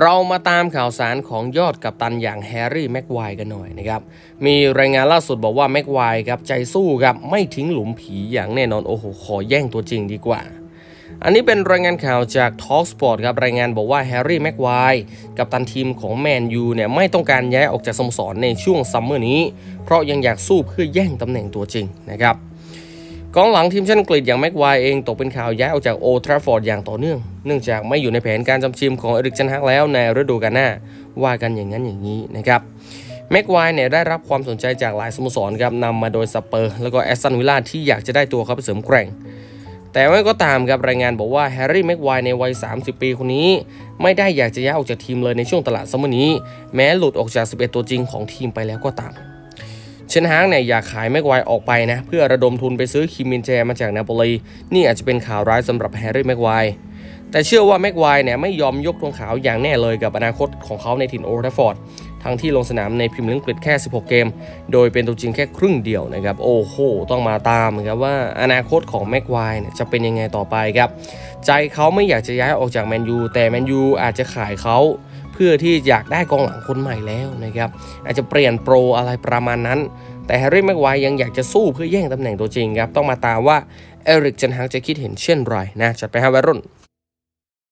เรามาตามข่าวสารของยอดกัปตันอย่างแฮร์รี่แม็กไวร์กันหน่อยนะครับ มีรายงานล่าสุดบอกว่าแม็กไวร์ครับใจสู้ครับไม่ทิ้งหลุมผีอย่างแน่นอนโอ้โหขอแย่งตัวจริงดีกว่า อันนี้เป็นรายงานข่าวจาก Talksport ครับรายงานบอกว่าแฮร์รี่แม็กไวร์กัปตันทีมของแมนยูเนี่ยไม่ต้องการย้ายออกจากสโมสรในช่วงซัมเมอร์นี้ เพราะยังอยากสู้เพื่อแย่งตำแหน่งตัวจริงนะครับ กองหลังทีมชาติอังกฤษอย่างแม็กไวเองตกเป็นข่าวย้ายออกจากโอทราฟอร์ดอย่างต่อเนื่อง เนื่องจากไม่อยู่ในแผนการจำชิมของเอริกเชนฮักแล้วในฤดูกาลหน้า ว่ากันอย่างนั้นอย่างนี้นะครับแม็กไวเนี่ยได้รับความสนใจจากหลายสโมสรครับนำมาโดยสเปอร์ แล้วก็แอสตันวิลล่าที่อยากจะได้ตัวเขาไปเสริมแกร่ง แต่ว่ก็ตามครับรายงานบอกว่าแฮร์รี่แม็กไวในวัย 30 ปีคนนี้ ไม่ได้อยากจะย้ายออกจากทีมเลยในช่วงตลาดซัมเมอร์นี้ แม้หลุดออกจาก 11 ตัวจริงของทีมไปแล้วก็ตาม เชนฮางเนี่ยอยากขายแม็กไวออกไปนะเพื่อระดมทุนไปซื้อคิมมินแจมาจากนาโปลีนี่อาจจะเป็นข่าวร้ายสำหรับแฮร์รี่แม็กไวแต่เชื่อว่าแม็กไวเนี่ยไม่ยอมยกธงขาวอย่างแน่เลยกับอนาคตของเขาในถิ่นโอลทรฟฟอร์ดทั้งที่ลงสนามในพรีเมียร์ลีกอังกฤษแค่ 16 เกม โดยเป็นตัวจริงแค่ครึ่งเดียวนะครับ โอ้โห ต้องมาตามครับว่าอนาคตของแม็กไวเนี่ยจะเป็นยังไงต่อไปครับ ใจเขาไม่อยากจะย้ายออกจากแมนยูแต่แมนยูอาจจะขายเขา พื่อที่อยากได้กองหลังคนใหม่แล้วนะครับอาจจะเปลี่ยนโปรอะไรประมาณนั้น แต่แฮร์รี่แม็กไวรยังอยากจะสู้เพื่อแย่งตำแหน่งตัวจริงครับ ต้องมาตามว่าเอริกเจนฮักจะคิดเห็นเช่นไรนะจัดไปฮาวัยรุ่น